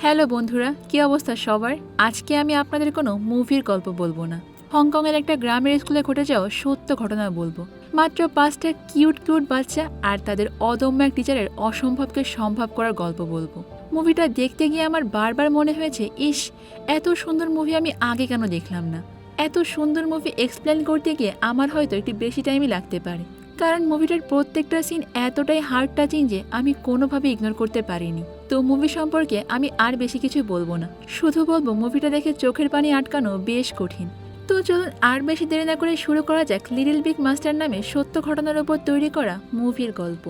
Hello বন্ধুরা, কি অবস্থা সবার? আজকে আমি আপনাদের কোনো মুভির গল্প বলব না। হংকংয়ের একটা গ্রামের স্কুলে ঘটে যাওয়া সত্য ঘটনা বলব। মাত্র পাঁচটা কিউট কিউট বাচ্চা আর তাদের অদম্য এক টিচারের অসম্ভবকে সম্ভব করার গল্প বলব। মুভিটা দেখতে গিয়ে আমার বারবার মনে হয়েছে, ইস, এত সুন্দর মুভি আমি আগে কেন দেখলাম না? এত সুন্দর মুভি এক্সপ্লেন করতে গিয়ে আমার হয়তো একটু বেশি টাইমই লাগতে পারে। কারণ মুভিটার প্রত্যেকটা সিন এতটাই হার্ড টাচিং যে আমি কোনোভাবে ইগনোর করতে পারিনি। তো মুভি সম্পর্কে আমি আর বেশি কিছু বলব না। শুধু বলব, মুভিটা দেখে চোখের পানি আটকানো বেশ কঠিন। তো চলুন আর বেশি দেরি না করে শুরু করা যাক লিটল বিগ মাস্টার নামে সত্য ঘটনার উপর তৈরি করা মুভির গল্প।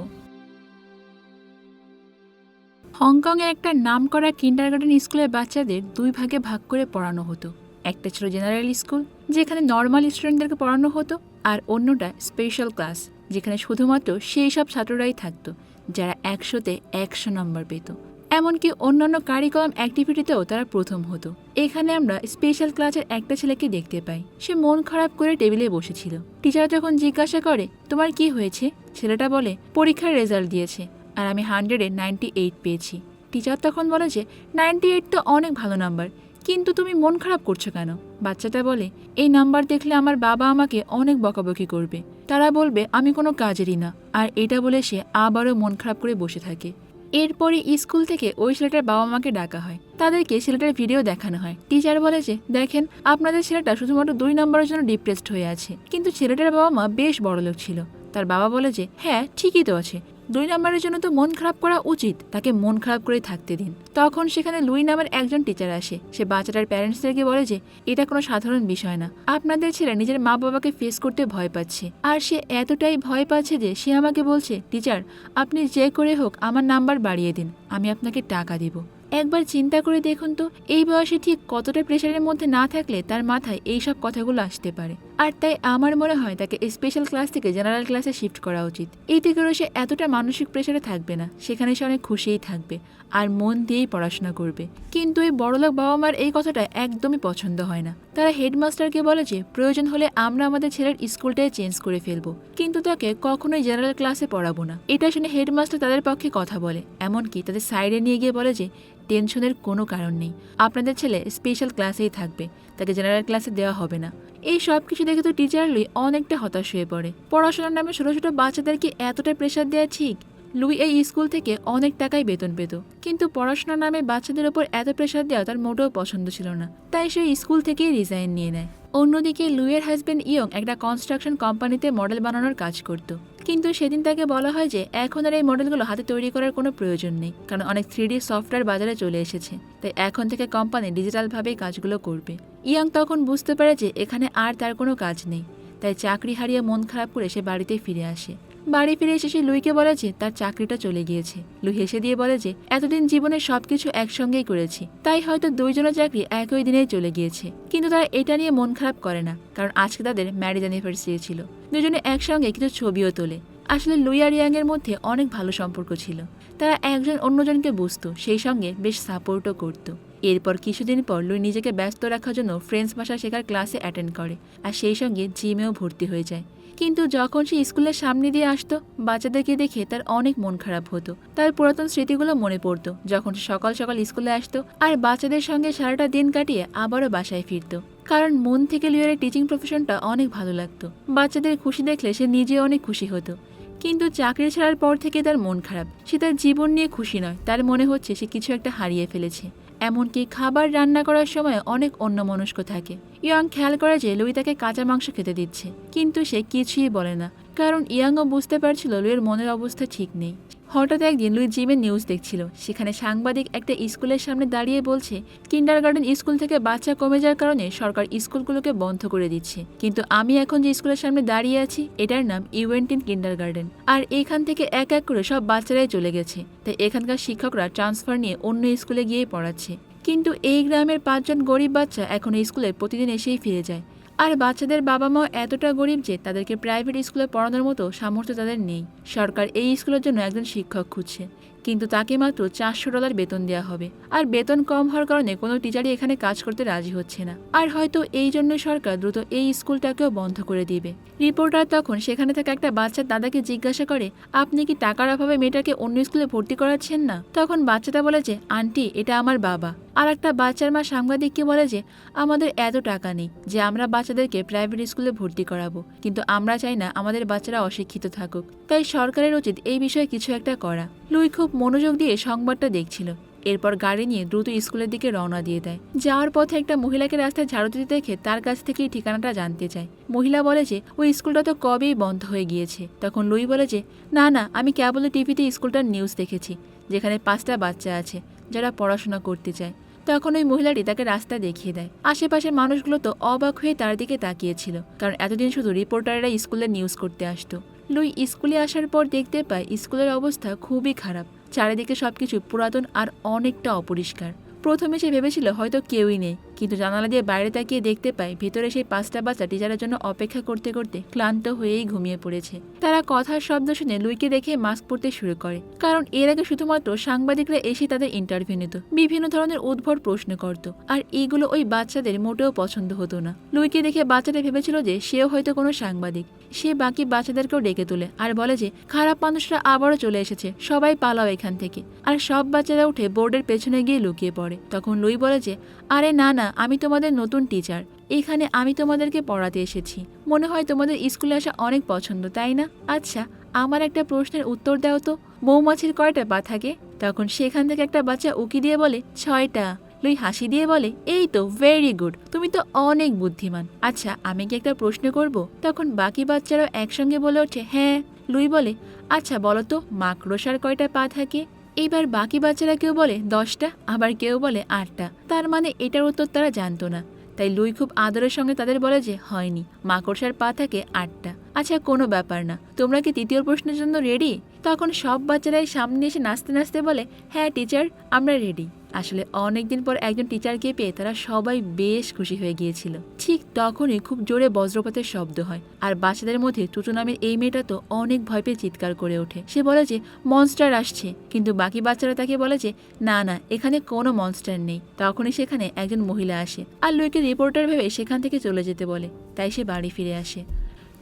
হংকংয়ে একটা নামকরা কিন্ডারগার্টেন স্কুলের বাচ্চাদের দুই ভাগে ভাগ করে পড়ানো হতো। একটা ছিল জেনারেল স্কুল, যেখানে নর্মাল স্টুডেন্টদেরকে পড়ানো হতো, আর অন্যটা স্পেশাল ক্লাস, যেখানে শুধুমাত্র সেই সব ছাত্ররাই থাকতো। যারা একশোতে একশো নম্বর পেত। এমনকি অন্যান্য কারিকুলাম অ্যাক্টিভিটিতেও তারা প্রথম হতো। এখানে আমরা স্পেশাল ক্লাসের একটা ছেলেকে দেখতে পাই। সে মন খারাপ করে টেবিলে বসেছিল। টিচার যখন জিজ্ঞাসা করে, তোমার কি হয়েছে? ছেলেটা বলে, পরীক্ষার রেজাল্ট দিয়েছে আর আমি হান্ড্রেডে নাইনটি এইট পেয়েছি। টিচার তখন বলে যে নাইনটি এইট তো অনেক ভালো নাম্বার কিন্তু তুমি মন খারাপ করছ কেন? বাচ্চাটা বলে, এই নাম্বার দেখলে আমার বাবা আমাকে অনেক বকাবকি করবে। তারা বলবে, আমি কোনো কাজেরই না। আর এটা বলে সে আবারও মন খারাপ করে বসে থাকে। এরপরে স্কুল থেকে ওই ছেলেটার বাবা মাকে ডাকা হয়। তাদেরকে ছেলেটার ভিডিও দেখানো হয়। টিচার বলে যে, দেখেন, আপনাদের ছেলেটা শুধুমাত্র দুই নম্বরের জন্য ডিপ্রেসড হয়ে আছে। কিন্তু ছেলেটার বাবা মা বেশ বড় লোক ছিল। তার বাবা বলে যে হ্যাঁ ঠিকই তো আছে। দুই নম্বরের জন্য তো মন খারাপ করা উচিত, তাকে মন খারাপ করে থাকতে দিন। তখন সেখানে লুই নামের একজন টিচার আসে। সে বাচ্চাটার প্যারেন্টসদেরকে বলে যে, এটা কোনো সাধারণ বিষয় না। আপনাদের ছেলে নিজের মা বাবাকে ফেস করতে ভয় পাচ্ছে। আর সে এতটাই ভয় পাচ্ছে যে, সে আমাকে বলছে টিচার আপনি যে করে হোক আমার নাম্বার বাড়িয়ে দিন, আমি আপনাকে টাকা দিব। একবার চিন্তা করে দেখুন তো, এই বয়সে ঠিক কতটা প্রেশারের মধ্যে না থাকলে তার মাথায় এই সব কথাগুলো আসতে পারে। আর তাই আমার মনে হয় তাকে স্পেশাল ক্লাস থেকে জেনারেল ক্লাসে শিফট করা উচিত। এতে করে সে এতটা মানসিক প্রেশারে থাকবে না। সেখানে সে অনেক খুশিই থাকবে আর মন দিয়েই পড়াশোনা করবে। কিন্তু এই বড়লোক বাবা মার এই কথাটা একদমই পছন্দ হয় না। তারা হেডমাস্টারকে বলে যে, প্রয়োজন হলে আমরা আমাদের ছেলের স্কুলটাই চেঞ্জ করে ফেলব। কিন্তু তাকে কখনোই জেনারেল ক্লাসে পড়াবো না। এটা শুনে হেডমাস্টার তাদের পক্ষে কথা বলে। এমনকি তাদের সাইডে নিয়ে গিয়ে বলে যে টেনশনের কোনো কারণ নেই। আপনাদের ছেলে স্পেশাল ক্লাসেই থাকবে, তাকে জেনারেল ক্লাসে দেওয়া হবে না। এই সব কিছু দেখে তো টিচার লুই অনেকটা হতাশ হয়ে পড়ে। পড়াশোনার নামে ছোটো ছোটো বাচ্চাদেরকে এতটা প্রেশার দেওয়া ঠিক? লুই এই স্কুল থেকে অনেক টাকাই বেতন পেত। কিন্তু পড়াশোনার নামে বাচ্চাদের ওপর এত প্রেশার দেওয়া তার মোটেও পছন্দ ছিল না। তাই সে স্কুল থেকেই রিজাইন নিয়ে নেয়। অন্যদিকে লুইয়ের হাজবেন্ড ইয়ং একটা কনস্ট্রাকশন কোম্পানিতে মডেল বানানোর কাজ করত। কিন্তু সেদিন তাকে বলা হয় যে এখন আর এই মডেলগুলো হাতে তৈরি করার কোনো প্রয়োজন নেই, কারণ অনেক থ্রি সফটওয়্যার বাজারে চলে এসেছে। তাই এখন থেকে কোম্পানি ডিজিটালভাবেই কাজগুলো করবে। ইয়াং তখন বুঝতে পারে যে এখানে আর তার কোনো কাজ নেই, তাই চাকরি হারিয়ে মন খারাপ করে সে বাড়িতে ফিরে আসে। বাড়ি ফিরে এসে সে লুইকে বলে যে তার চাকরিটা চলে গিয়েছে। লুই হেসে দিয়ে বলে যে, এতদিন জীবনের সবকিছু একসঙ্গেই করেছি। তাই হয়তো দুইজনের চাকরি একই দিনেই চলে গিয়েছে। কিন্তু তারা এটা নিয়ে মন খারাপ করে না, কারণ আজকে তাদের ম্যারেজ অ্যানিভার্সারি ছিল। দুজনে একসঙ্গে কিছু ছবিও তোলে। আসলে লুই আর ইয়াং এর মধ্যে অনেক ভালো সম্পর্ক ছিল। তারা একজন অন্যজনকে বুঝতো, সেই সঙ্গে বেশ সাপোর্টও করতো। এরপর কিছুদিন পর লুই নিজেকে ব্যস্ত রাখার জন্য ফ্রেঞ্চ ভাষা শেখার ক্লাসে অ্যাটেন্ড করে আর সেই সঙ্গে জিমেও ভর্তি হয়ে যায়। কিন্তু যখন সে স্কুলের সামনে দিয়ে আসতো, বাচ্চাদেরকে দেখে তার অনেক মন খারাপ হতো। তার পুরাতন স্মৃতিগুলো মনে পড়তো, যখন সে সকাল সকাল স্কুলে আসতো আর বাচ্চাদের সঙ্গে সারাটা দিন কাটিয়ে আবারও বাসায় ফিরতো। কারণ মন থেকে লুয়ের টিচিং প্রফেশনটা অনেক ভালো লাগতো। বাচ্চাদের খুশি দেখলে সে নিজে অনেক খুশি হতো। কিন্তু চাকরি ছাড়ার পর থেকে তার মন খারাপ। সে তার জীবন নিয়ে খুশি নয়। তার মনে হচ্ছে সে কিছু একটা হারিয়ে ফেলেছে। এমনকি খাবার রান্না করার সময় অনেক অন্যমনস্ক থাকে। ইয়াং খেয়াল করে যে লুই তাকে কাঁচা মাংস খেতে দিচ্ছে। কিন্তু সে কিছুই বলে না। কারণ ইয়াংও বুঝতে পারছিল লুইয়ের মনের অবস্থা ঠিক নেই। হঠাৎ একদিন লুই জিমের নিউজ দেখছিল। সেখানে সাংবাদিক একটা স্কুলের সামনে দাঁড়িয়ে বলছে কিন্ডার গার্ডেন স্কুল থেকে বাচ্চা কমে যাওয়ার কারণে সরকার স্কুলগুলোকে বন্ধ করে দিচ্ছে। কিন্তু আমি এখন যে স্কুলের সামনে দাঁড়িয়ে আছি, এটার নাম ইউএন্টিন কিন্ডার গার্ডেন আর এখান থেকে এক এক করে সব বাচ্চারাই চলে গেছে। তাই এখানকার শিক্ষকরা ট্রান্সফার নিয়ে অন্য স্কুলে গিয়ে পড়াচ্ছে। কিন্তু এই গ্রামের পাঁচজন গরিব বাচ্চা এখন স্কুলে প্রতিদিন এসেই ফিরে যায়। আর বাচ্চাদের বাবা মাও এতটা গরিব যে তাদেরকে প্রাইভেট স্কুলে পড়ানোর মতো সামর্থ্য তাদের নেই। সরকার এই স্কুলের জন্য একজন শিক্ষক খুঁজছে। কিন্তু তাকে মাত্র চারশো ডলার বেতন দেওয়া হবে। আর বেতন কম হওয়ার কারণে কোনো টিচারই এখানে কাজ করতে রাজি হচ্ছে না। আর হয়তো এই জন্য সরকার দ্রুত এই স্কুলটাকেও বন্ধ করে দিবে। রিপোর্টার তখন সেখানে থাকা একটা বাচ্চার দাদাকে জিজ্ঞাসা করে, আপনি কি টাকার অভাবে মেয়েটাকে অন্য স্কুলে ভর্তি করাচ্ছেন না? তখন বাচ্চাটা বলে যে, আন্টি, এটা আমার বাবা। আর একটা বাচ্চার মা সাংবাদিককে বলে যে, আমাদের এত টাকা নেই যে আমরা বাচ্চাদেরকে প্রাইভেট স্কুলে ভর্তি করাবো। কিন্তু আমরা চাই না আমাদের বাচ্চারা অশিক্ষিত থাকুক। তাই সরকারের উচিত এই বিষয়ে কিছু একটা করা। লুই খুব মনোযোগ দিয়ে সংবাদটা দেখছিল। এরপর গাড়ি নিয়ে দ্রুত স্কুলের দিকে রওনা দিয়ে দেয়। যাওয়ার পথে একটা মহিলাকে রাস্তায় ঝাড়ু দিতে দেখে তার কাছ থেকেই ঠিকানাটা জানতে চায়। মহিলা বলে যে, ওই স্কুলটা তো কবেই বন্ধ হয়ে গিয়েছে। তখন লুই বলে যে, না না, আমি কেবল টিভিতে স্কুলটার নিউজ দেখেছি, যেখানে পাঁচটা বাচ্চা আছে, যারা পড়াশোনা করতে চায়। তখন ওই মহিলাটি তাকে রাস্তা দেখিয়ে দেয়। আশেপাশের মানুষগুলো তো অবাক হয়ে তার দিকে তাকিয়েছিল, কারণ এতদিন শুধু রিপোর্টাররা স্কুলে নিউজ করতে আসতো। লুই স্কুলে আসার পর দেখতে পায়, স্কুলের অবস্থা খুবই খারাপ। চারিদিকে সব কিছু পুরাতন আর অনেকটা অপরিষ্কার। প্রথমে সে ভেবেছিল হয়তো কেউই নেই। কিন্তু জানালা দিয়ে বাইরে তাকিয়ে দেখতে পায়, ভেতরে সেই পাঁচটা বাচ্চা টিচারের জন্য অপেক্ষা করতে করতে ক্লান্ত হয়েই ঘুমিয়ে পড়েছে। তারা কথার শব্দ শুনে লুইকে দেখে মাস্ক পরতে শুরু করে, কারণ এর আগে শুধুমাত্র সাংবাদিকরা এসে তাদের ইন্টারভিউ নিত, বিভিন্ন ধরনের উদ্ভট প্রশ্ন করত, আর এইগুলো ওই বাচ্চাদের মোটেও পছন্দ হতো না। লুইকে দেখে বাচ্চাটা ভেবেছিল যে সেও হয়তো কোনো সাংবাদিক, সে বাকি বাচ্চাদেরকেও ডেকে তোলে, আর বলে যে, খারাপ মানুষরা আবারও চলে এসেছে, সবাই পালাও এখান থেকে। আর সব বাচ্চারা উঠে বোর্ডের পেছনে গিয়ে লুকিয়ে পড়ে। তখন লুই বলে যে, আরে না না আমি তোমাদের নতুন টিচার এখানে আমি তোমাদেরকে পড়াতে এসেছি। মনে হয় তোমাদের স্কুলে আসা অনেক পছন্দ, তাই না? আচ্ছা আমার একটা প্রশ্নের উত্তর দাও তো। মৌমাছির কয়টা পা থাকে? তখন সেখান থেকে একটা বাচ্চা উকি দিয়ে বলে, ছয়টা। লুই হাসি দিয়ে বলে, এই তো ভেরি গুড তুমি তো অনেক বুদ্ধিমান। আচ্ছা আমি কি একটা প্রশ্ন করব? তখন বাকি বাচ্চারাও একসঙ্গে বলে ওঠে হ্যাঁ। লুই বলে আচ্ছা বলো তো, মাকড়সার কয়টা পা থাকে? এইবার বাকি বাচ্চারা কেউ বলে দশটা, আবার কেউ বলে আটটা। তার মানে এটার উত্তর তারা জানতো না। তাই লুই খুব আদরের সঙ্গে তাদের বলে যে, হয়নি, মাকড়সার পা থাকে আটটা। আচ্ছা কোনো ব্যাপার না। তোমরা কি তৃতীয় প্রশ্নের জন্য রেডি তখন সব বাচ্চারাই সামনে এসে নাচতে নাচতে বলে হ্যাঁ টিচার আমরা রেডি আসলে অনেকদিন পর একজন টিচারকে পেয়ে তারা সবাই বেশ খুশি হয়ে গিয়েছিল। ঠিক তখনই খুব জোরে বজ্রপাতের শব্দ হয় আর বাচ্চাদের মধ্যে টুটু নামের এই মেয়েটা তো অনেক ভয় পেয়ে চিৎকার করে ওঠে। সে বলে যে, মনস্টার আসছে। কিন্তু বাকি বাচ্চারা তাকে বলে যে, না না, এখানে কোনো মনস্টার নেই। তখনই সেখানে একজন মহিলা আসে আর লুইকে রিপোর্টার ভেবে সেখান থেকে চলে যেতে বলে। তাই সে বাড়ি ফিরে আসে।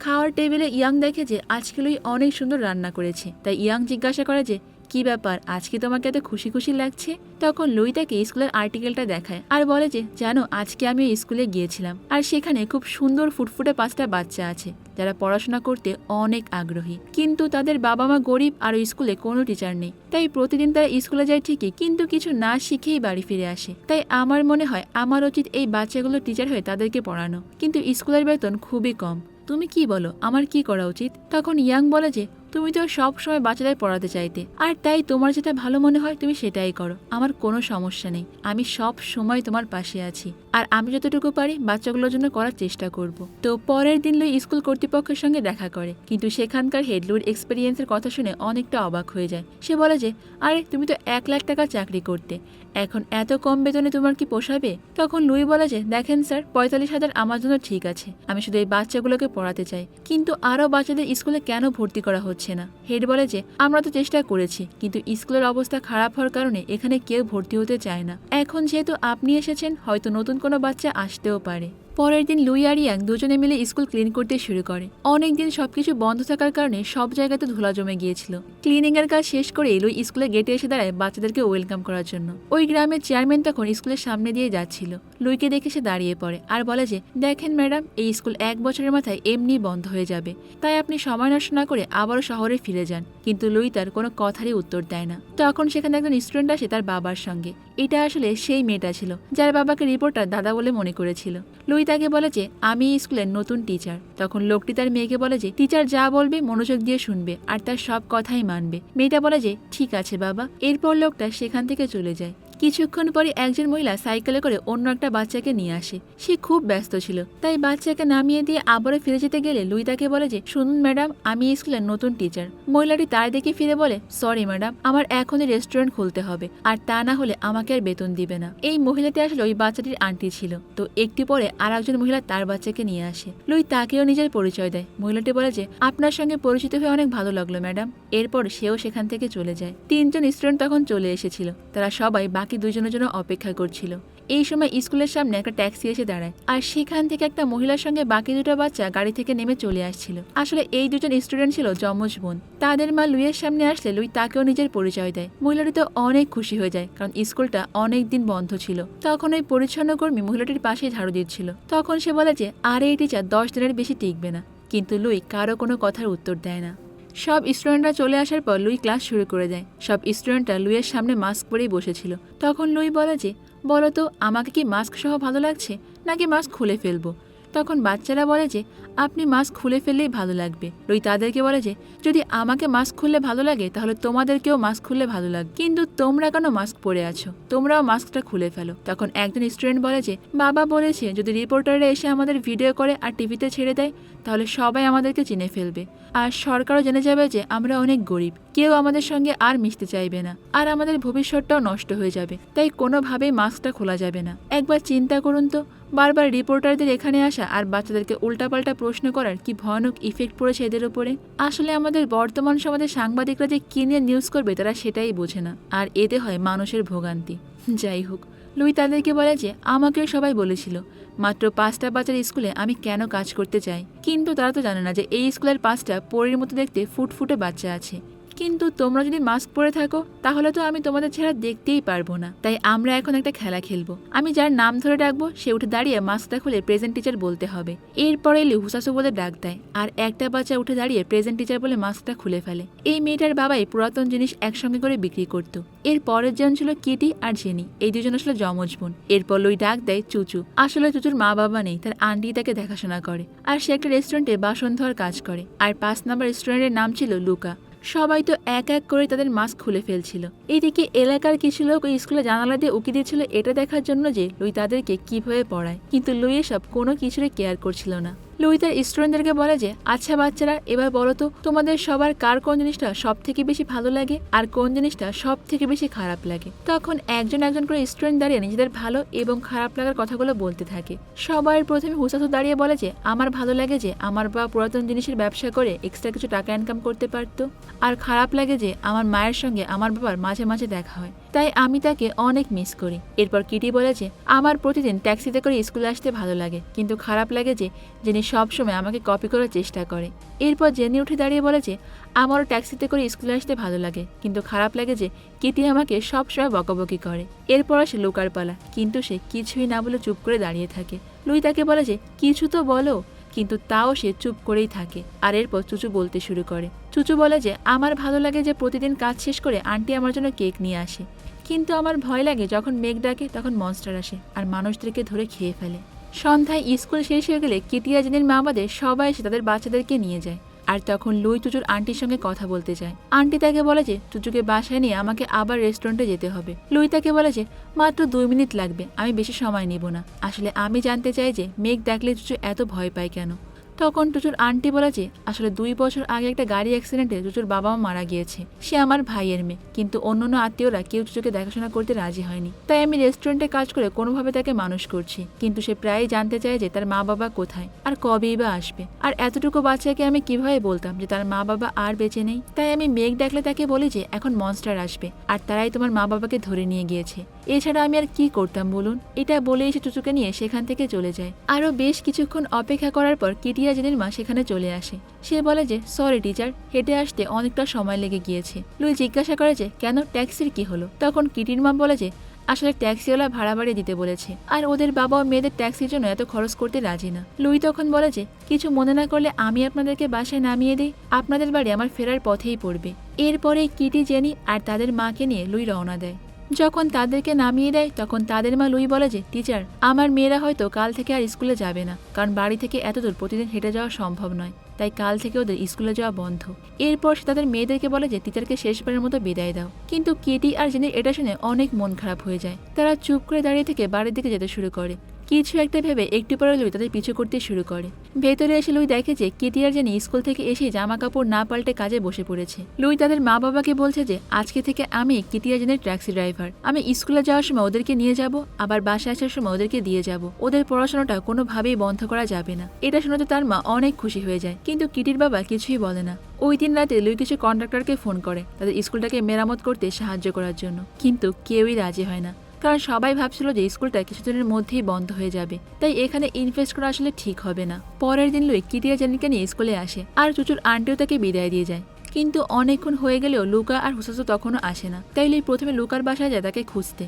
খাওয়ার টেবিলে ইয়াং দেখে যে আজকে লুই অনেক সুন্দর রান্না করেছে। তাই ইয়াং জিজ্ঞাসা করে যে কি ব্যাপার? আজকে তোমাকে এত খুশি খুশি লাগছে? তখন লুই তাকে স্কুলের আর্টিকেলটা দেখায় আর বলে যে, জানো, আজকে আমি স্কুলে গিয়েছিলাম আর সেখানে খুব সুন্দর ফুটফুটে পাঁচটা বাচ্চা আছে। যারা পড়াশোনা করতে অনেক আগ্রহী। কিন্তু তাদের বাবা মা গরিব আর স্কুলে কোনো টিচার নেই। তাই প্রতিদিন তারা স্কুলে যায় ঠিকই, কিন্তু কিছু না শিখেই বাড়ি ফিরে আসে। তাই আমার মনে হয় আমার উচিত এই বাচ্চাগুলো টিচার হয়ে তাদেরকে পড়ানো। কিন্তু স্কুলের বেতন খুবই কম। তুমি কি বলো? আমার কি করা উচিত? তখন ইয়াং বলে যে তুমি তো সব সময় বাচ্চাদের পড়াতে চাইতে। আর তাই তোমার যেটা ভালো মনে হয় তুমি সেটাই করো। আমার কোনো সমস্যা নেই। আমি সব সময় তোমার পাশে আছি। আর আমি যতটুকু পারি বাচ্চাগুলোর জন্য করার চেষ্টা করব। তো পরের দিন লুই স্কুল কর্তৃপক্ষের সঙ্গে দেখা করে। কিন্তু সেখানকার হেডলুর এক্সপিরিয়েন্সের কথা শুনে অনেকটা অবাক হয়ে যায়। সে বলে যে, আরে, তুমি তো এক লাখ টাকা চাকরি করতে। এখন এত কম বেতনে তোমার কি পোষাবে? তখন লুই বলে যে, দেখেন স্যার, পঁয়তাল্লিশ হাজার আমার জন্য ঠিক আছে। আমি শুধু এই বাচ্চাগুলোকে পড়াতে চাই। কিন্তু আরও বাচ্চাদের স্কুলে কেন ভর্তি করা হচ্ছে? না। হেড বলে যে, আমরা তো চেষ্টা করেছি, কিন্তু স্কুলের অবস্থা খারাপ হওয়ার কারণে এখানে কেউ ভর্তি হতে চায় না। এখন যেহেতু আপনি এসেছেন, হয়তো নতুন কোনো বাচ্চা আসতেও পারে। পরের দিন লুই আর ইয়াং দুজনে মিলে স্কুল ক্লিন করতে শুরু করে। অনেকদিন সবকিছু বন্ধ থাকার কারণে সব জায়গাতে ধুলা জমে গিয়েছিল। ক্লিনিং এর কাজ শেষ করে লুই স্কুলে গেটে এসে দাঁড়ায় বাচ্চাদেরকে ওয়েলকাম করার জন্য। ওই গ্রামের চেয়ারম্যান তখন স্কুলের সামনে দিয়ে যাচ্ছিল। লুইকে দেখে সে দাঁড়িয়ে পড়ে আর বলে যে, দেখেন ম্যাডাম, এই স্কুল এক বছরের মাথায় এমনি বন্ধ হয়ে যাবে। তাই আপনি সময় নষ্ট না করে আবারও শহরে ফিরে যান। কিন্তু লুই তার কোনো কথারই উত্তর দেয় না। তখন সেখানে একজন স্টুডেন্ট আসে তার বাবার সঙ্গে। এটা আসলে সেই মেয়েটা ছিল, যার বাবাকে রিপোর্টার দাদা বলে মনে করেছিল। লুই তাকে বলে যে, আমি স্কুলের নতুন টিচার। তখন লোকটি তার মেয়েকে বলে যে, টিচার যা বলবে মনোযোগ দিয়ে শুনবে আর তার সব কথাই মানবে। মেয়েটা বলে যে, ঠিক আছে বাবা। এরপর লোকটা সেখান থেকে চলে যায়। কিছুক্ষণ পরে একজন মহিলা সাইকেলে করে অন্য একটা বাচ্চাকে নিয়ে আসে। সে খুব ব্যস্ত ছিল। তাই বাচ্চাকে নামিয়ে দিয়ে আবারও ফিরে যেতে গেলে লুই তাকে বলে যে, শুনুন ম্যাডাম, আমি স্কুলের নতুন টিচার। মহিলাটি তার দিকে ফিরে বলে, সরি ম্যাডাম, আমার এখনই রেস্টুরেন্ট খুলতে হবে, আর তা না হলে আমাকে আর বেতন দিবে না। এই মহিলাটি আসলে ওই বাচ্চাটির আন্টি ছিল। তো একটি পরে আর একজন মহিলা তার বাচ্চাকে নিয়ে আসে। লুই তাকেও নিজের পরিচয় দেয়। মহিলাটি বলে যে, আপনার সঙ্গে পরিচিত হয়ে অনেক ভালো লাগল ম্যাডাম। এরপর সেও সেখান থেকে চলে যায়। তিনজন স্টুডেন্ট তখন চলে এসেছিল। তারা সবাই বাকি দুজনের জন্য অপেক্ষা করছিল। এই সময় স্কুলের সামনে একটা ট্যাক্সি এসে দাঁড়ায় আর সেখান থেকে একটা মহিলার সঙ্গে বাকি দুটো বাচ্চা গাড়ি থেকে নেমে চলে আসছিল। আসলে এই দুজন স্টুডেন্ট ছিল যমজ বোন। তাদের মা লুইয়ের সামনে আসলে লুই তাকেও নিজের পরিচয় দেয়। মহিলাটি তো অনেক খুশি হয়ে যায় কারণ স্কুলটা অনেক দিন বন্ধ ছিল। তখন ওই পরিচ্ছন্ন কর্মী মহিলাটির পাশেই ঝাড়ু দিচ্ছিল। তখন সে বলে যে, আর এই টিচার দশ দিনের বেশি টিকবে না। কিন্তু লুই কারও কোনো কথার উত্তর দেয় না। সব স্টুডেন্টরা চলে আসার পর লুই ক্লাস শুরু করে দেয়। সব স্টুডেন্টরা লুইয়ের সামনে মাস্ক পরেই বসেছিল। তখন লুই বলে যে, বলো তো, আমাকে কি মাস্ক সহ ভালো লাগছে, নাকি মাস্ক খুলে ফেলব? তখন বাচ্চারা বলে যে, আপনি মাস্ক খুলে ফেললেই ভালো লাগবে। লুই তাদেরকে বলে যে, যদি আমাকে মাস্ক খুললে ভালো লাগে, তাহলে তোমাদেরকেও মাস্ক খুললে ভালো লাগবে। কিন্তু তোমরা কেন মাস্ক পরে আছো? তোমরাও মাস্কটা খুলে ফেলো। তখন একজন স্টুডেন্ট বলে যে, বাবা বলেছে, যদি রিপোর্টাররা এসে আমাদের ভিডিও করে আর টিভিতে ছেড়ে দেয়, তাহলে সবাই আমাদেরকে চিনে ফেলবে। আর সরকারও জেনে যাবে যে, আমরা অনেক গরিব। কেউ আমাদের সঙ্গে আর মিশতে চাইবে না। আর আমাদের ভবিষ্যৎটাও নষ্ট হয়ে যাবে। তাই কোনোভাবেই মাস্কটা খোলা যাবে না। একবার চিন্তা করুন তো বারবার রিপোর্টারদের এখানে আসা আর বাচ্চাদেরকে উল্টাপাল্টা প্রশ্ন করার কি ভয়ানক ইফেক্ট পড়েছে এদের উপরে? আসলে আমাদের বর্তমান সমাজের সাংবাদিকরা যে কি নিয়ে নিউজ করবে তারা সেটাই বোঝে না। আর এতে হয় মানুষের ভোগান্তি। যাই হোক, লুই তাদেরকে বলে যে, আমাকেও সবাই বলেছিল, মাত্র পাঁচটা বাচ্চার স্কুলে আমি কেন কাজ করতে চাই কিন্তু তারা তো জানে না যে এই স্কুলের পাঁচটা পরীর মতো দেখতে ফুটফুটে বাচ্চা আছে। কিন্তু তোমরা যদি মাস্ক পরে থাকো, তাহলে তো আমি তোমাদের ছাড়া দেখতেই পারব না। তাই আমরা এখন একটা খেলা খেলব। আমি যার নাম ধরে ডাকবো, সে উঠে দাঁড়িয়ে মাস্কটা খুলে প্রেজেন্ট টিচার বলতে হবে। এরপরে এলে হুসাসু বলে ডাক দেয়, আর একটা বাচ্চা উঠে দাঁড়িয়ে প্রেজেন্ট টিচার বলে মাস্কটা খুলে ফেলে। এই মেয়েটার বাবাই পুরাতন জিনিস একসঙ্গে করে বিক্রি করত। এর পরের জন ছিল কিটি আর জেনি। এই দুজন আসলে যমজ বোন। এরপর ওই ডাক দেয় চুচু। আসলে চুচুর মা বাবা নেই, তার আন্টি তাকে দেখাশোনা করে। আর সে একটা রেস্টুরেন্টে বাসন ধোয়ার কাজ করে। আর পাঁচ নাম্বার রেস্টুরেন্টের নাম ছিল লুকা। সবাই তো এক এক করে তাদের মাস্ক খুলে ফেলছিল। এদিকে এলাকার কিছু লোক ওই স্কুলে জানালা দিয়ে উকি দিয়েছিল এটা দেখার জন্য যে লুই তাদেরকে কীভাবে পড়ায়। কিন্তু লুই এসব কোনো কিছুরে কেয়ার করছিল না। লুই তার স্টুডেন্টদেরকে বলে যে আচ্ছা বাচ্চারা, এবার বলো তো, তোমাদের সবার কার কোন জিনিসটা সব থেকে বেশি ভালো লাগে আর কোন জিনিসটা সব থেকে বেশি খারাপ লাগে? তখন একজন একজন করে স্টুডেন্ট দাঁড়িয়ে নিজেদের ভালো এবং খারাপ লাগার কথাগুলো বলতে থাকে। সবার প্রথমে হুসাসু দাঁড়িয়ে বলে যে, আমার ভালো লাগে যে আমার বা পুরাতন জিনিসের ব্যবসা করে এক্সট্রা কিছু টাকা ইনকাম করতে পারতো। আর খারাপ লাগে যে আমার মায়ের সঙ্গে আমার বাবার মাঝে মাঝে দেখা হয়। তাই আমি তাকে অনেক মিস করি। এরপর কিটি বলে যে, আমার প্রতিদিন ট্যাক্সিতে করে স্কুলে আসতে ভালো লাগে, কিন্তু খারাপ লাগে যে যিনি সবসময় আমাকে কপি করার চেষ্টা করে। এরপর জেনি উঠে দাঁড়িয়ে বলে যে, আমারও ট্যাক্সিতে করে স্কুলে আসতে ভালো লাগে, কিন্তু খারাপ লাগে যে কিটি আমাকে সবসময় বকাবকি করে। এরপর আসে লোকার পালা, কিন্তু সে কিছুই না বলে চুপ করে দাঁড়িয়ে থাকে। লুই তাকে বলে যে, কিছু তো বলো, কিন্তু তাও সে চুপ করেই থাকে। আর এরপর চুচু বলতে শুরু করে। চুচু বলে যে, আমার ভালো লাগে যে প্রতিদিন কাজ শেষ করে আন্টি আমার জন্য কেক নিয়ে আসে। কিন্তু আমার ভয় লাগে যখন মেঘ ডাকে, তখন মনস্টার আসে আর মানুষদেরকে ধরে খেয়ে ফেলে। সন্ধ্যায় স্কুল শেষ হয়ে গেলে কিটিয়া জেনের মা বাদের সবাই এসে তাদের বাচ্চাদেরকে নিয়ে যায় আর তখন লুই চুচুর আন্টির সঙ্গে কথা বলতে যায়। আন্টি তাকে বলে যে চুচুকে বাসায় নিয়ে আমাকে আবার রেস্টুরেন্টে যেতে হবে। লুই তাকে বলে যে, মাত্র দুই মিনিট লাগবে, আমি বেশি সময় নিব না। আসলে আমি জানতে চাই যে, মেঘ দেখলে চুচু এত ভয় পায় কেন? তখন টুচুর আন্টি বলে যে, আসলে দুই বছর আগে একটা গাড়ি অ্যাক্সিডেন্টে চুচুর বাবা মারা গিয়েছে। সে আমার ভাইয়ের মেয়ে। কিন্তু অন্যান্য আত্মীয়রা কেউ চুচুকে দেখাশোনা করতে রাজি হয়নি। তাই আমি রেস্টুরেন্টে কাজ করে কোনোভাবে তাকে মানুষ করছি। কিন্তু সে প্রায়ই জানতে চায় যে, তার মা বাবা কোথায়? আর কবেই বা আসবে? আর এতটুকু বাচ্চাকে আমি কীভাবে বলতাম যে, তার মা বাবা আর বেঁচে নেই? তাই আমি মেঘ ডাকলে তাকে বলি যে, এখন মনস্টার আসবে। আর তারাই তোমার মা বাবাকে ধরে নিয়ে গিয়েছে। এছাড়া আমি আর কি করতাম বলুন? এটা বলে এসে চুচুকে নিয়ে সেখান থেকে চলে যায়। আরও বেশ কিছুক্ষণ অপেক্ষা করার পর কিটিয়া জেনের মা সেখানে চলে আসে, সে বলে যে সরি টিচার হেঁটে আসতে অনেকটা সময় লেগে গিয়েছে। লুই জিজ্ঞাসা করে যে, কেন ট্যাক্সির কি হলো? তখন কিটির মা বলে যে, আসলে ট্যাক্সিওয়ালা ভাড়া বাড়িয়ে দিতে বলেছে, আর ওদের বাবা ও মেয়েদের ট্যাক্সির জন্য এত খরচ করতে রাজি না। লুই তখন বলে যে, কিছু মনে না করলে আমি আপনাদেরকে বাসায় নামিয়ে দিই, আপনাদের বাড়ি আমার ফেরার পথেই পড়বে। এরপরে কিটি, জেনি আর তাদের মাকে নিয়ে লুই রওনা দেয়। যখন তাদেরকে নামিয়ে দেয়, তখন তাদের মা লুই বলে যে, টিচার, আমার মেয়েরা হয়তো কাল থেকে আর স্কুলে যাবে না, কারণ বাড়ি থেকে এত দূর প্রতিদিন হেঁটে যাওয়া সম্ভব নয়, তাই কাল থেকে ওদের স্কুলে যাওয়া বন্ধ। এরপর সে তাদের মেয়েদেরকে বলে যে, টিচারকে শেষবারের মতো বিদায় দাও। কিন্তু কেটি আর জেনের এটা শুনে অনেক মন খারাপ হয়ে যায়। তারা চুপ করে দাঁড়িয়ে থেকে বাড়ির দিকে যেতে শুরু করে। কিছু একটা ভেবে একটু পরে লুই তাদের পিছু করতে শুরু করে। ভেতরে এসে লুই দেখে যে কেটি আর জেনি স্কুল থেকে এসে জামা কাপড় না পাল্টে কাজে বসে পড়েছে। লুই তাদের মা বাবাকে বলছে যে, আজকে থেকে আমি কেটি আর জেনের ট্যাক্সি ড্রাইভার। আমি স্কুলে যাওয়ার সময় ওদেরকে নিয়ে যাব, আবার বাসায় আসার সময় ওদেরকে দিয়ে যাব। ওদের পড়াশোনাটা কোনোভাবেই বন্ধ করা যাবে না। এটা শুনে তো তার মা অনেক খুশি হয়ে যায়, কিন্তু কিটির বাবা কিছুই বলে না। ওই দিন রাতে লুই কিছু কন্ট্রাক্টরকে ফোন করে, তাদের স্কুলটাকে মেরামত করতে সাহায্য করার জন্য। কিন্তু কেউই রাজি হয় না। কারণ সবাই ভাবছিল যে স্কুলটা কিছুদিনের মধ্যেই বন্ধ হয়ে যাবে। তাই এখানে ইনভেস্ট করা আসলে ঠিক হবে না। পরের দিন লুই কিটিয়া জানিকে নিয়ে স্কুলে আসে আর চুচুর আন্টিও তাকে বিদায় দিয়ে যায়। কিন্তু অনেকক্ষণ হয়ে গেলেও লুকা আর হুসাসু তখনও আসে না। তাই লুই প্রথমে লুকার বাসায় যায় তাকে খুঁজতে।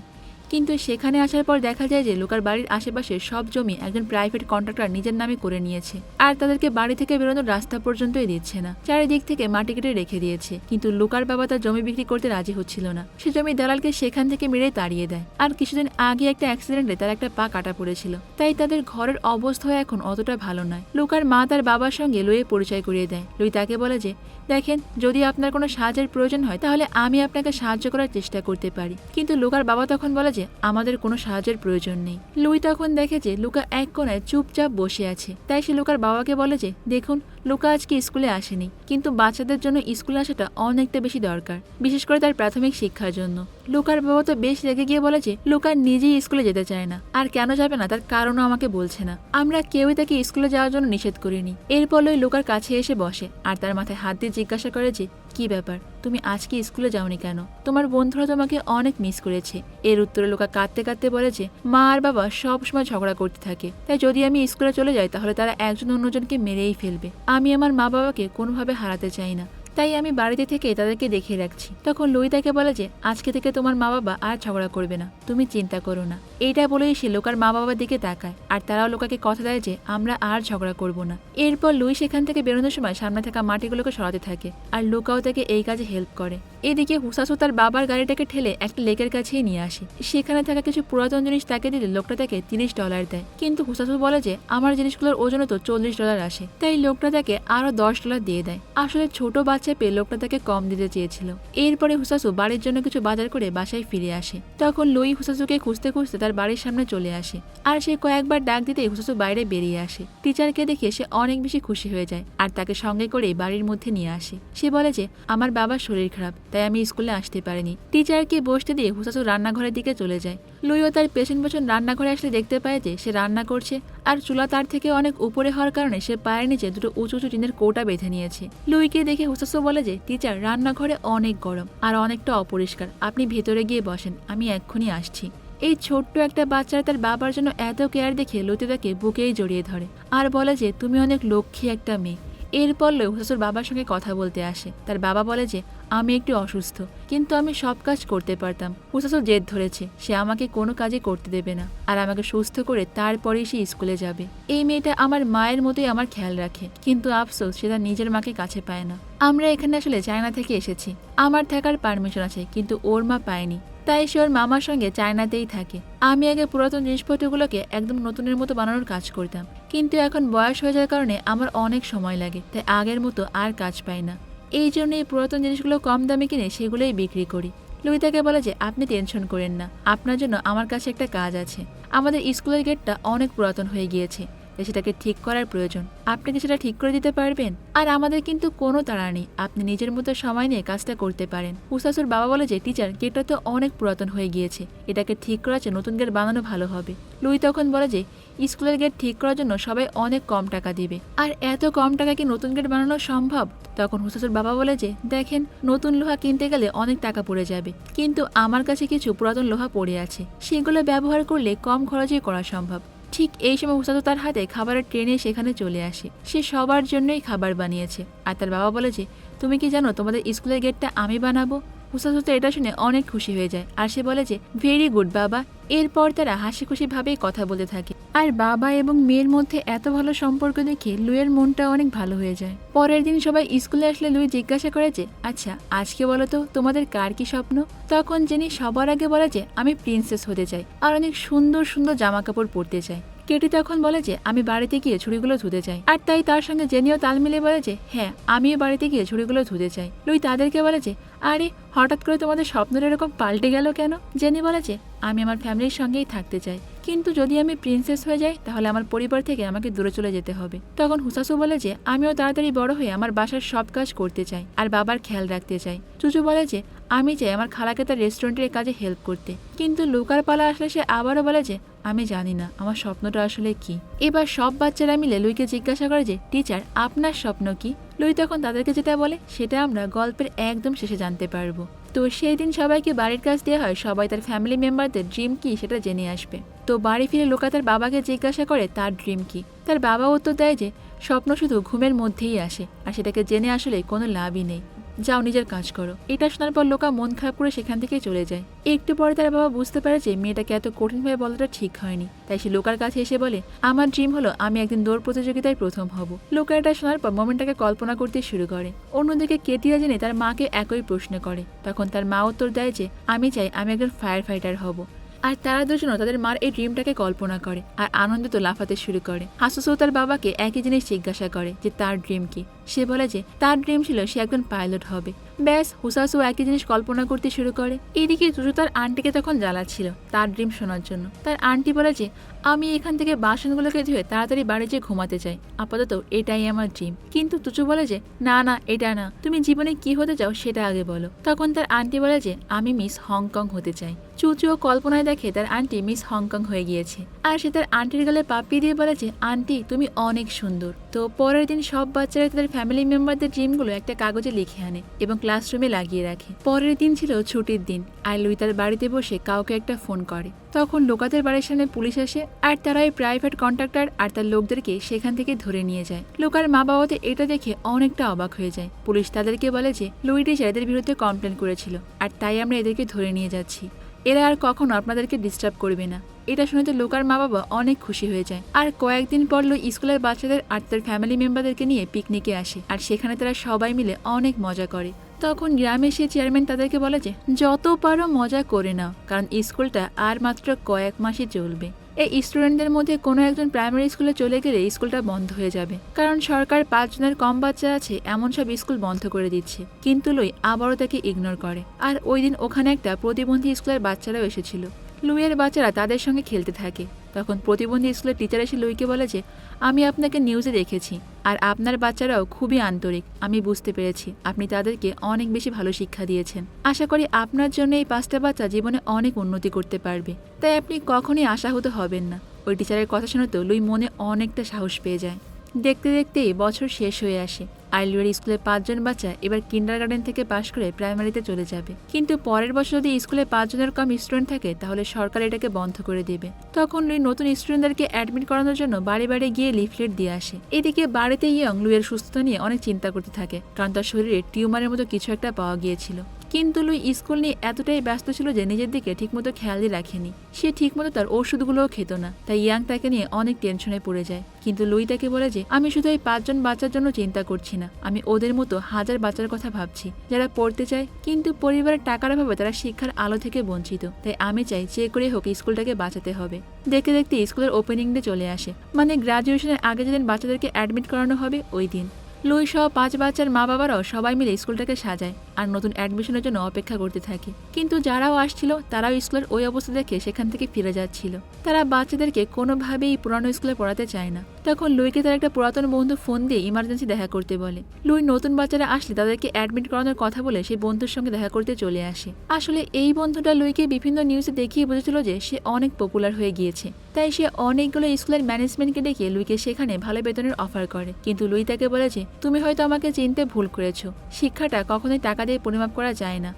কিন্তু সেখানে আসার পর দেখা যায় যে লোকার বাড়ির আশেপাশে সব জমি একজন প্রাইভেট কন্ট্রাক্টর নিজের নামে করে নিয়েছে। আর তাদেরকে বাড়ি থেকে বেরোনোর রাস্তা পর্যন্তই দিচ্ছে না। চারিদিক থেকে মাটি কেটে রেখে দিয়েছে। কিন্তু লোকার বাবা তার জমি বিক্রি করতে রাজি হচ্ছিল না। সে জমি দালালকে সেখান থেকে মেরে তাড়িয়ে দেয়। আর কিছুদিন আগে একটা অ্যাক্সিডেন্টে তার একটা পা কাটা পড়েছিল। তাই তাদের ঘরের অবস্থা এখন অতটা ভালো নয়। লোকার মা তার বাবার সঙ্গে লুয়ে পরিচয় করিয়ে দেয়। লুই তাকে বলে যে, দেখেন, যদি আপনার কোনো সাহায্যের প্রয়োজন হয়, তাহলে আমি আপনাকে সাহায্য করার চেষ্টা করতে পারি। কিন্তু লুকার বাবা তখন বলে যে আমাদের কোনো সাহায্যের প্রয়োজন নেই। লুই তখন দেখে যে লুকা এক কোনায় চুপচাপ বসে আছে। তাই সে লুকার বাবাকে বলে যে, দেখুন, লুকা আজকে স্কুলে আসেনি, কিন্তু বাচ্চাদের জন্য স্কুলে আসাটা অনেকটা বেশি দরকার, বিশেষ করে তার প্রাথমিক শিক্ষার জন্য। লুকার বাবা তো বেশ রেগে গিয়ে বলে যে, লুকা নিজেই স্কুলে যেতে চায় না, আর কেন যাবে না তার কারণও আমাকে বলছে না। আমরা কেউই তাকে স্কুলে যাওয়ার জন্য নিষেধ করিনি। এরপর লুকার কাছে এসে বসে, আর তার মাথায় হাত দিয়ে জিজ্ঞাসা করে যে কি ব্যাপার? তুমি আজকে স্কুলে যাওনি কেন? তোমার বন্ধুরা তোমাকে অনেক মিস করেছে। এর উত্তরে লোকা কাঁদতে কাঁদতে বলে যে, মা আর বাবা সব সময় ঝগড়া করতে থাকে। তাই যদি আমি স্কুলে চলে যাই, তাহলে তারা একজন অন্যজনকে মেরেই ফেলবে। আমি আমার মা বাবাকে কোনোভাবে হারাতে চাই না। তাই আমি বাড়িতে থেকে তাদেরকে দেখে রাখছি। তখন লুই তাকে বলে যে, আজকে থেকে তোমার মা বাবা আর ঝগড়া করবে না। তুমি চিন্তা করো না। এইটা বলেই সে লোকার মা বাবার দিকে তাকায়। আর তারাও লোকাকে কথা দেয় যে, আমরা আর ঝগড়া করব না। এরপর লুই সেখান থেকে বেরোনোর সময় সামনে থাকা মাটিগুলোকে সরাতে থাকে আর লোকাও তাকে এই কাজে হেল্প করে। এদিকে হুসাসু তার বাবার গাড়িটাকে ঠেলে একটা লেকের কাছেই নিয়ে আসে। সেখানে থাকা কিছু পুরাতন জিনিস তাকে দিলে লোকটা তাকে তিরিশ ডলার দেয়। কিন্তু হুসাসু বলে যে, আমার জিনিসগুলোর ওজনও তো চল্লিশ ডলার আসে। তাই লোকটা তাকে আরও দশ ডলার দিয়ে দেয়। আসলে ছোট বাচ্চা পেয়ে লোকটা তাকে কম দিতে চেয়েছিল। এরপরে হুসাসু বাড়ির জন্য কিছু বাজার করে বাসায় ফিরে আসে। তখন লুই হুসাসুকে খুঁজতে খুঁজতে তার বাড়ির সামনে চলে আসে আর সে কয়েকবার ডাক দিতে হুসাসু বাইরে বেরিয়ে আসে। টিচারকে দেখে সে অনেক বেশি খুশি হয়ে যায় আর তাকে সঙ্গে করে বাড়ির মধ্যে নিয়ে আসে। সে বলে যে, আমার বাবার শরীর খারাপ, তাই আমি স্কুলে আসতে পারিনি। টিচারকে বসতে দিয়ে হুসাসু রান্নাঘরের দিকে চলে যায়। লুইও তার পেছন পেছন রান্নাঘরে আসলে দেখতে পায় যে সে রান্না করছে, আর চুলা তার থেকে অনেক উপরে হওয়ার কারণে সে পায়ের নিচে দুটো উঁচু উঁচু টিনের কোটা বেঁধে নিয়েছে। লুইকে দেখে হুসাসু বলে যে, টিচার, রান্নাঘরে অনেক গরম আর অনেকটা অপরিষ্কার। আপনি ভেতরে গিয়ে বসেন, আমি এক্ষুনি আসছি। এই ছোট্ট একটা বাচ্চারা তার বাবার জন্য এত কেয়ার দেখে লতি তাকে বুকেই জড়িয়ে ধরে, আর বলে যে, তুমি অনেক লক্ষ্মী একটা মেয়ে। এরপর লই হুসাসুর বাবার সঙ্গে কথা বলতে আসে। তার বাবা বলে যে আমি একটু অসুস্থ, কিন্তু আমি সব কাজ করতে পারতাম। হুসাসুর জেদ ধরেছে, সে আমাকে কোনো কাজে করতে দেবে না, আর আমাকে সুস্থ করে তারপরেই সে স্কুলে যাবে। এই মেয়েটা আমার মায়ের মতোই আমার খেয়াল রাখে, কিন্তু আফসোস, সে তার নিজের মাকে কাছে পায় না। আমরা এখানে আসলে চায়না থেকে এসেছি। আমার থাকার পারমিশন আছে, কিন্তু ওর মা পায়নি। তাই সে ওর মামার সঙ্গে চায়নাতেই থাকে। আমি আগে পুরাতন জিনিসপত্রগুলোকে একদম নতুনের মতো বানানোর কাজ করতাম, কিন্তু এখন বয়স হয়ে যাওয়ার কারণে আমার অনেক সময় লাগে, তাই আগের মতো আর কাজ পাই না। এই জন্য এই পুরাতন জিনিসগুলো কম দামে কিনে সেগুলোই বিক্রি করি। লুই তাকে বলে যে, আপনি টেনশন করেন না। আপনার জন্য আমার কাছে একটা কাজ আছে। আমাদের স্কুলের গেটটা অনেক পুরাতন হয়ে গিয়েছে। তাই সেটাকে ঠিক করার প্রয়োজন। আপনি কি সেটা ঠিক করে দিতে পারবেন? আর আমাদের কিন্তু কোনো তাড়া নেই। আপনি নিজের মতো সময় নিয়ে কাজটা করতে পারেন। উসাসুর বাবা বলে যে, টিচার, গেটটা তো অনেক পুরাতন হয়ে গিয়েছে। এটাকে ঠিক করার চেয়ে নতুন গেট বানানো ভালো হবে। লুই তখন বলে যে, স্কুলের গেট ঠিক করার জন্য সবাই অনেক কম টাকা দিবে। আর এত কম টাকা কি নতুন গেট বানানো সম্ভব? তখন হুসাসুর বাবা বলে যে, দেখেন, নতুন লোহা কিনতে গেলে অনেক টাকা পড়ে যাবে। কিন্তু আমার কাছে কিছু পুরাতন লোহা পড়ে আছে। সেগুলো ব্যবহার করলে কম খরচেই করা সম্ভব। ঠিক এই সময় হুসাদু তার হাতে খাবারের ট্রেনে সেখানে চলে আসে। সে সবার জন্যই খাবার বানিয়েছে। আর তার বাবা বলে যে, তুমি কি জানো তোমাদের স্কুলের গেটটা আমি বানাবো? হুসাদু তো এটা শুনে অনেক খুশি হয়ে যায়। আর সে বলে যে ভেরি গুড বাবা। এরপর তারা হাসি খুশি ভাবেই কথা বলতে থাকে। আর বাবা এবং মেয়ের মধ্যে এত ভালো সম্পর্ক দেখে লুইয়ের মনটা অনেক ভালো হয়ে যায়। পরের দিন সবাই স্কুলে আসলে লুই জিজ্ঞাসা করে যে আচ্ছা আজকে বলো তো, তোমাদের কার কি স্বপ্ন? তখন জেনি সবার আগে বলে যে, আমি প্রিন্সেস হতে চাই। আর অনেক সুন্দর সুন্দর জামা কাপড় পরতে চাই কেটি তখন বলে যে, আমি বাড়িতে গিয়ে ছুরিগুলো ধুতে চাই। আর তাই তার সঙ্গে জেনিও তাল মিলিয়ে বলে যে হ্যাঁ আমিও বাড়িতে গিয়ে ছুরিগুলো ধুতে চাই। লুই তাদেরকে বলে যে আরে, হঠাৎ করে তোমাদের স্বপ্নের এরকম পাল্টে গেল কেন? জেনি বলে যে, আমি আমার ফ্যামিলির সঙ্গেই থাকতে চাই। কিন্তু যদি আমি প্রিন্সেস হয়ে যাই, তাহলে আমার পরিবার থেকে আমাকে দূরে চলে যেতে হবে। তখন হুসাসু বলে যে, আমিও তাড়াতাড়ি বড় হয়ে আমার বাসার সব কাজ করতে চাই আর বাবার খেয়াল রাখতে চাই। চুচু বলে যে, আমি চাই আমার খালাকে তার রেস্টুরেন্টের কাজে হেল্প করতে। কিন্তু লুকার পালা আসলে সে আবারও বলে যে, আমি জানি না, আমার স্বপ্নটা আসলে কি। এবার সব বাচ্চারা মিলে লুইকে জিজ্ঞাসা করে যে, টিচার, আপনার স্বপ্ন কি? লুই তখন তাদেরকে যেটা বলে, সেটা আমরা গল্পের একদম শেষে জানতে পারব। তো সেই দিন সবাইকে বাড়ির কাজ দেওয়া হয়, সবাই তার ফ্যামিলি মেম্বারদের ড্রিম কি সেটা জেনে আসবে। তো বাড়ি ফিরে লোকা তার বাবাকে জিজ্ঞাসা করে, তার ড্রিম কি? তার বাবা উত্তর দেয় যে, স্বপ্ন শুধু ঘুমের মধ্যেই আসে, আর সেটাকে জেনে আসলে কোনো লাভই নেই। যাও নিজের কাজ করো। এটা শোনার পর লোকা মন খারাপ করে সেখান থেকে চলে যায়। একটু পরে তার বাবা বুঝতে পারে যে মেয়েটাকে এত কঠিনভাবে বলাটা ঠিক হয়নি। তাই সে লোকার কাছে এসে বলে, আমার ড্রিম হলো আমি একদিন দৌড় প্রতিযোগিতায় প্রথম হব। লোকা এটা শোনার পর মোমেন্টটাকে কল্পনা করতে শুরু করে। অন্যদিকে কেটিয়া জেনে তার মাকে একই প্রশ্ন করে। তখন তার মা উত্তর দেয় যে, আমি চাই আমি একজন ফায়ার ফাইটার হব। আর তারা দুজনও তাদের মার এই ড্রিমটাকে কল্পনা করে। আর আনন্দিত লাফাতে শুরু করে। হাসুসু তার বাবাকে একই জিনিস জিজ্ঞাসা করে যে, তার ড্রিম কি? সে বলে যে, তার ড্রিম ছিল সে একজন পাইলট হবে। ব্যাস, হুসাসু একই জিনিস কল্পনা করতে শুরু করে। এদিকে চুচু তার আন্টিকে তখন জ্বালাচ্ছিল তার ড্রিম শোনার জন্য। তার আন্টি বলে যে, আমি এখান থেকে বাসনগুলোকে ধুয়ে তাড়াতাড়ি বাড়ি যেয়ে ঘুমাতে চাই। আপাতত এটাই আমার ড্রিম কিন্তু তুচু বলে যে, না না, এটা না। তুমি জীবনে কি হতে চাও সেটা আগে বলো। তখন তার আন্টি বলে যে, আমি মিস হংকং হতে চাই। চুচুও কল্পনায় দেখে তার আন্টি মিস হংকং হয়ে গিয়েছে। আর সে তার আন্টির গালে পাপ্পি দিয়ে বলে যে, আন্টি, তুমি অনেক সুন্দর। তো পরের দিন সব বাচ্চারা তাদের ফ্যামিলি মেম্বারদের ড্রিমগুলো একটা কাগজে লিখে আনে এবং ক্লাসরুমে লাগিয়ে রাখে। পরের দিন ছিল ছুটির দিন আর লুই তার বাড়িতে বসে কাউকে একটা ফোন করে। তখন লোকাদের বাড়ির সামনে পুলিশ আসে আর তারা ওই প্রাইভেট কন্ট্রাক্টর আর তার লোকদেরকে সেখান থেকে ধরে নিয়ে যায়। লোকার মা বাবাদের এটা দেখে অনেকটা অবাক হয়ে যায়। পুলিশ তাদেরকে বলে যে লুই টিচার এদের বিরুদ্ধে কমপ্লেন করেছিল আর তাই আমরা এদেরকে ধরে নিয়ে যাচ্ছি। এরা আর কখনো আপনাদেরকে ডিস্টার্ব করবে না। এটা শুনে তো লোকার মা বাবা অনেক খুশি হয়ে যায়। আর কয়েকদিন পর লো স্কুলের বাচ্চাদের আর তার ফ্যামিলি মেম্বারদেরকে নিয়ে পিকনিকে আসে। আর সেখানে তারা সবাই মিলে অনেক মজা করে। তখন গ্রামে সে চেয়ারম্যান তাদেরকে বলে যে, যত পারো মজা করে নাও, কারণ স্কুলটা আর মাত্র কয়েক মাসই চলবে। এই স্টুডেন্টদের মধ্যে কোনো একজন প্রাইমারি স্কুলে চলে গেলে স্কুলটা বন্ধ হয়ে যাবে। কারণ সরকার পাঁচজনের কম বাচ্চা আছে, এমন সব স্কুল বন্ধ করে দিচ্ছে। কিন্তু লই আবারও তাকে ইগনোর করে। আর ওই দিন ওখানে একটা প্রতিবন্ধী স্কুলের বাচ্চারাও এসেছিল। লুইয়ের বাচ্চারা তাদের সঙ্গে খেলতে থাকে। তখন প্রতিবন্ধী স্কুলের টিচার এসে লুইকে বলে যে, আমি আপনাকে নিউজে দেখেছি, আর আপনার বাচ্চারাও খুবই আন্তরিক। আমি বুঝতে পেরেছি, আপনি তাদেরকে অনেক বেশি ভালো শিক্ষা দিয়েছেন। আশা করি আপনার জন্য এই পাঁচটা বাচ্চা জীবনে অনেক উন্নতি করতে পারবে। তাই আপনি কখনই আশাহত হবেন না। ওই টিচারের কথা শুনে তো লুই মনে অনেকটা সাহস পেয়ে যায়। দেখতে দেখতেই বছর শেষ হয়ে আসে। আর লুয়ের স্কুলের পাঁচজন বাচ্চা এবার কিন্ডার গার্ডেন থেকে পাশ করে প্রাইমারিতে চলে যাবে। কিন্তু পরের বছর যদি স্কুলে পাঁচজনের কম স্টুডেন্ট থাকে, তাহলে সরকার এটাকে বন্ধ করে দেবে। তখন লুই নতুন স্টুডেন্টদেরকে অ্যাডমিট করানোর জন্য বাড়ি বাড়ি গিয়ে লিফলেট দিয়ে আসে। এদিকে বাড়িতে ইয়ং লুইয়ের সুস্থতা নিয়ে অনেক চিন্তা করতে থাকে, কারণ তার শরীরে টিউমারের মতো কিছু একটা পাওয়া গিয়েছিল। কিন্তু লুই স্কুল নিয়ে এতটাই ব্যস্ত ছিল যে নিজের দিকে ঠিকমতো খেয়ালই রাখেনি। সে ঠিকমতো তার ওষুধগুলোও খেত না, তাই ইয়াং তাকে নিয়ে অনেক টেনশনে পড়ে যায়। কিন্তু লুই তাকে বলে যে, আমি শুধু এই পাঁচজন বাচ্চার জন্য চিন্তা করছি না, আমি ওদের মতো হাজার বাচ্চার কথা ভাবছি। যারা পড়তে চায়, কিন্তু পরিবারের টাকার অভাবে তারা শিক্ষার আলো থেকে বঞ্চিত, তাই আমি চাই যে করে হোক স্কুলটাকে বাঁচাতে হবে। দেখতে দেখতে স্কুলের ওপেনিং ডে চলে আসে মানে গ্রাজুয়েশনের আগে যেদিন বাচ্চাদেরকে অ্যাডমিট করানো হবে, ওই দিন। লুই সহ পাঁচ বাচ্চার মা বাবারাও সবাই মিলে স্কুলটাকে সাজায়। আর নতুন অ্যাডমিশনের জন্য অপেক্ষা করতে থাকে। কিন্তু যারাও আসছিল, তারাও স্কুলের ওই অবস্থা দেখে সেখান থেকে ফিরে যাচ্ছিল। তারা বাচ্চাদেরকে কোনোভাবেই পুরানো স্কুলে পড়াতে চায় না। তখন লুইকে তার একটা পুরাতন বন্ধু ফোন দিয়ে ইমার্জেন্সি দেখা করতে বলে। লুই নতুন বাচ্চারা আসলে তাদেরকে অ্যাডমিট করানোর কথা বলে সেই বন্ধুর সঙ্গে দেখা করতে চলে আসে। আসলে এই বন্ধুটা লুইকে বিভিন্ন নিউজে দেখিয়ে বুঝেছিল যে সে অনেক পপুলার হয়ে গিয়েছে। তাই সে অনেকগুলো স্কুলের ম্যানেজমেন্টকে ডেকে লুইকে সেখানে ভালো বেতনের অফার করে। কিন্তু লুই তাকে বলেছে, তুমি হয়তো আমাকে চিনতে ভুল করেছ। শিক্ষাটা কখনোই টাকা দিয়ে পরিমাপ করা যায় না।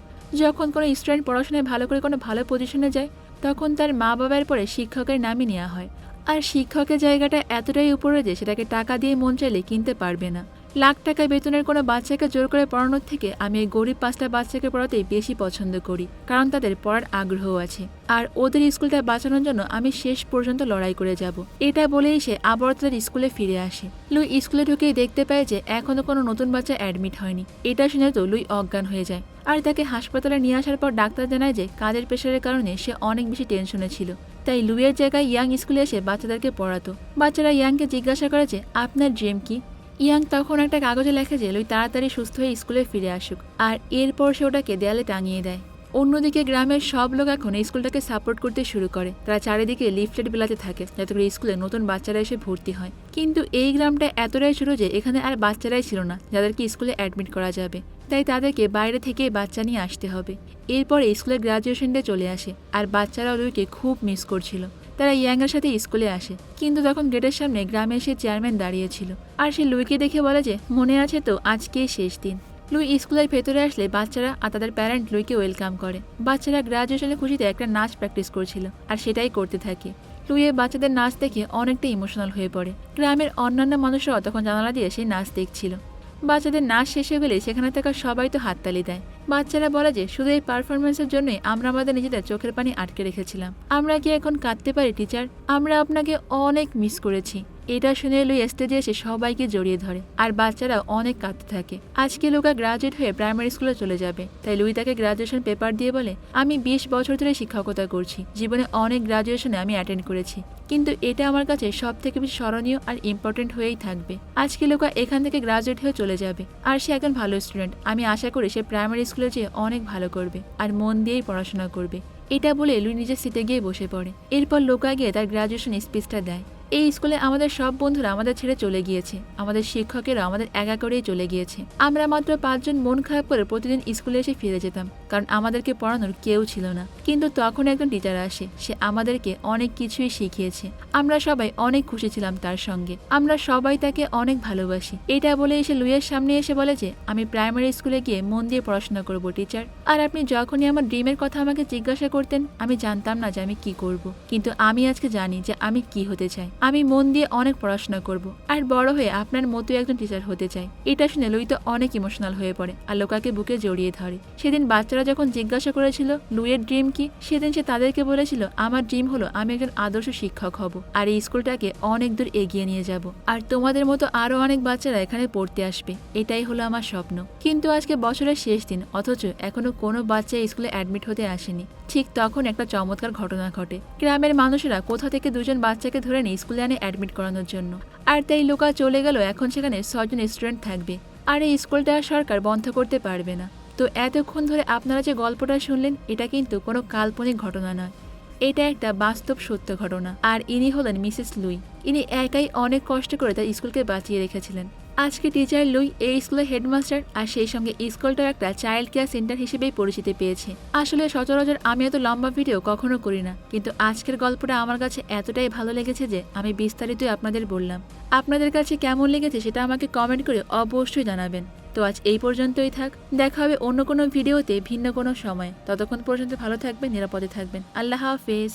যখন কোনো স্টুডেন্ট পড়াশোনায় ভালো করে কোনো ভালো পজিশনে যায়, তখন তার মা বাবার পরে শিক্ষকের নামই নেওয়া হয়। আর শিক্ষকের জায়গাটা এতটাই উপরে যে সেটাকে টাকা দিয়ে মন চাইলে কিনতে পারবে না। লাখ টাকা বেতনের কোনো বাচ্চাকে জোর করে পড়ানোর থেকে আমি এই গরিব পাঁচটা বাচ্চাকে পড়াতেই বেশি পছন্দ করি, কারণ তাদের পড়ার আগ্রহ আছে। আর ওদের স্কুলটা বাঁচানোর জন্য আমি শেষ পর্যন্ত লড়াই করে যাব। এটা বলেই সে আবার তাদের স্কুলে ফিরে আসে। লুই স্কুলে ঢুকেই দেখতে পায় যে এখনও কোনো নতুন বাচ্চা অ্যাডমিট হয়নি। এটা শুনে তো লুই অজ্ঞান হয়ে যায়। আর তাকে হাসপাতালে নিয়ে আসার পর ডাক্তার জানায় যে কাজের প্রেশারের কারণে সে অনেক বেশি টেনশনে ছিল। তাই লুইয়ের জায়গায় ইয়াং স্কুলে এসে বাচ্চাদেরকে পড়াতো। বাচ্চারা ইয়াংকে জিজ্ঞাসা করে যে, আপনার ড্রিম কি? ইয়াং তখন একটা কাগজে লেখে যে, লুই, তাড়াতাড়ি সুস্থ হয়ে স্কুলে ফিরে আসুক। আর এরপর সে ওটাকে দেয়ালে টাঙিয়ে দেয়। অন্যদিকে গ্রামের সব লোক এখন স্কুলটাকে সাপোর্ট করতে শুরু করে। তারা চারিদিকে লিফলেট বিলাতে থাকে, যাতে করে স্কুলে নতুন বাচ্চারা এসে ভর্তি হয়। কিন্তু এই গ্রামটা এতটাই ছোট যে, এখানে আর বাচ্চারাই ছিল না, যাদেরকে স্কুলে অ্যাডমিট করা যাবে। তাই তাদেরকে বাইরে থেকে বাচ্চা নিয়ে আসতে হবে। এরপরে স্কুলের গ্রাজুয়েশন ডে চলে আসে, আর বাচ্চারা লুইকে খুব মিস করছিল। তারা ইয়াংয়ের সাথে স্কুলে আসে। কিন্তু তখন গেটের সামনে গ্রামের সে চেয়ারম্যান দাঁড়িয়েছিল। আর সে লুইকে দেখে বলে যে, মনে আছে তো, আজকেই শেষ দিন। লুই স্কুলের ভেতরে আসলে বাচ্চারা আর তাদের প্যারেন্ট লুইকে ওয়েলকাম করে। বাচ্চারা গ্রাজুয়েশনের খুশিতে একটা নাচ প্র্যাকটিস করছিল আর সেটাই করতে থাকে। লুইয়ে বাচ্চাদের নাচ দেখে অনেকটা ইমোশনাল হয়ে পড়ে। গ্রামের অন্যান্য মানুষরাও তখন জানালা দিয়ে সেই নাচ দেখছিল। বাচ্চাদের নাচ শেষ হয়ে গেলে সেখানে থাকা সবাই তো হাততালি দেয়। বাচ্চারা বলে যে, শুধু এই পারফরমেন্সের জন্যই আমরা আমাদের নিজেদের চোখের পানি আটকে রেখেছিলাম। আমরা কি এখন কাঁদতে পারি টিচার আমরা আপনাকে অনেক মিস করেছি। এটা শুনে লুই স্টেজে এসে সবাইকে জড়িয়ে ধরে আর বাচ্চারা অনেক কাঁদতে থাকে। আজকে লুকা গ্রাজুয়েট হয়ে প্রাইমারি স্কুলে চলে যাবে। তাই লুই তাকে গ্রাজুয়েশন পেপার দিয়ে বলে, আমি বিশ বছর ধরে শিক্ষকতা করছি। জীবনে অনেক গ্রাজুয়েশনে আমি অ্যাটেন্ড করেছি। কিন্তু এটা আমার কাছে সব থেকে বেশি স্মরণীয় আর ইম্পর্টেন্ট হয়েই থাকবে। আজকে লোকা এখান থেকে গ্রাজুয়েট হয়ে চলে যাবে। আর সে একজন ভালো স্টুডেন্ট আমি আশা করি সে প্রাইমারি স্কুলে যেয়ে অনেক ভালো করবে আর মন দিয়েই পড়াশোনা করবে। এটা বলে লুই নিজের সিটে গিয়ে বসে পড়ে। এরপর লোকা গিয়ে তার গ্রাজুয়েশন স্পিচটা দেয়। এই স্কুলে আমাদের সব বন্ধুরা আমাদের ছেড়ে চলে গিয়েছে। আমাদের শিক্ষকেরা আমাদের একা করেই চলে গিয়েছে। আমরা মাত্র পাঁচজন মন খারাপ করে প্রতিদিন স্কুলে এসে ফিরে যেতাম। কারণ আমাদেরকে পড়ানোর কেউ ছিল না। কিন্তু তখন একজন টিচার আসে, সে আমাদেরকে অনেক কিছুই শিখিয়েছে। আমরা সবাই অনেক খুশি ছিলাম তার সঙ্গে। আমরা সবাই তাকে অনেক ভালোবাসি। এটা বলে এসে লুইয়ের সামনে এসে বলে যে, আমি প্রাইমারি স্কুলে গিয়ে মন দিয়ে পড়াশোনা করব টিচার আর আপনি যখনই আমার ড্রিমের কথা আমাকে জিজ্ঞাসা করতেন, আমি জানতাম না যে আমি কি করব। কিন্তু আমি আজকে জানি যে আমি কি হতে চাই। আমি মন দিয়ে অনেক পড়াশোনা করব। আর বড় হয়ে আপনার মতো একজন টিচার হতে চাই। এটা শুনে লুই তো অনেক ইমোশনাল হয়ে পড়ে আর লোকাকে বুকে জড়িয়ে ধরে। সেদিন বাচ্চারা যখন জিজ্ঞাসা করেছিল লুইয়ের ড্রিম কি? সেদিন সে তাদেরকে বলেছিল, আমার ড্রিম হলো আমি একজন আদর্শ শিক্ষক হব আর এই স্কুলটাকে অনেক দূর এগিয়ে নিয়ে যাব। আর তোমাদের মতো আরও অনেক বাচ্চারা এখানে পড়তে আসবে। এটাই হলো আমার স্বপ্ন। কিন্তু আজকে বছরের শেষ দিন, অথচ এখনও কোনো বাচ্চা স্কুলে অ্যাডমিট হতে আসেনি। ঠিক তখন একটা চমৎকার ঘটনা ঘটে। গ্রামের মানুষেরা কোথা থেকে দুজন বাচ্চাকে ধরে নিয়ে স্কুলে আনে অ্যাডমিট করানোর জন্য? আর তাই লোকা চলে গেল, এখন সেখানে ছজন স্টুডেন্ট থাকবে। আর এই স্কুলটা সরকার বন্ধ করতে পারবে না। তো এতক্ষণ ধরে আপনারা যে গল্পটা শুনলেন, এটা কিন্তু কোনো কাল্পনিক ঘটনা নয়। এটা একটা বাস্তব সত্য ঘটনা। আর ইনি হলেন মিসেস লুই। ইনি একাই অনেক কষ্ট করে তার স্কুলকে বাঁচিয়ে রেখেছিলেন। আজকে টিচার লুই এই স্কুলের হেডমাস্টার আর সেই সঙ্গে স্কুলটার একটা চাইল্ড কেয়ার সেন্টার হিসেবেই পরিচিতি পেয়েছে। আসলে সচরাচর আমি এত লম্বা ভিডিও কখনো করি না, কিন্তু আজকের গল্পটা আমার কাছে এতটাই ভালো লেগেছে যে আমি বিস্তারিতই আপনাদের বললাম। আপনাদের কাছে কেমন লেগেছে সেটা আমাকে কমেন্ট করে অবশ্যই জানাবেন। তো আজ এই পর্যন্তই থাক, দেখা হবে অন্য কোনো ভিডিওতে ভিন্ন কোনো সময়। ততক্ষণ পর্যন্ত ভালো থাকবেন, নিরাপদে থাকবেন। আল্লাহ হাফেজ।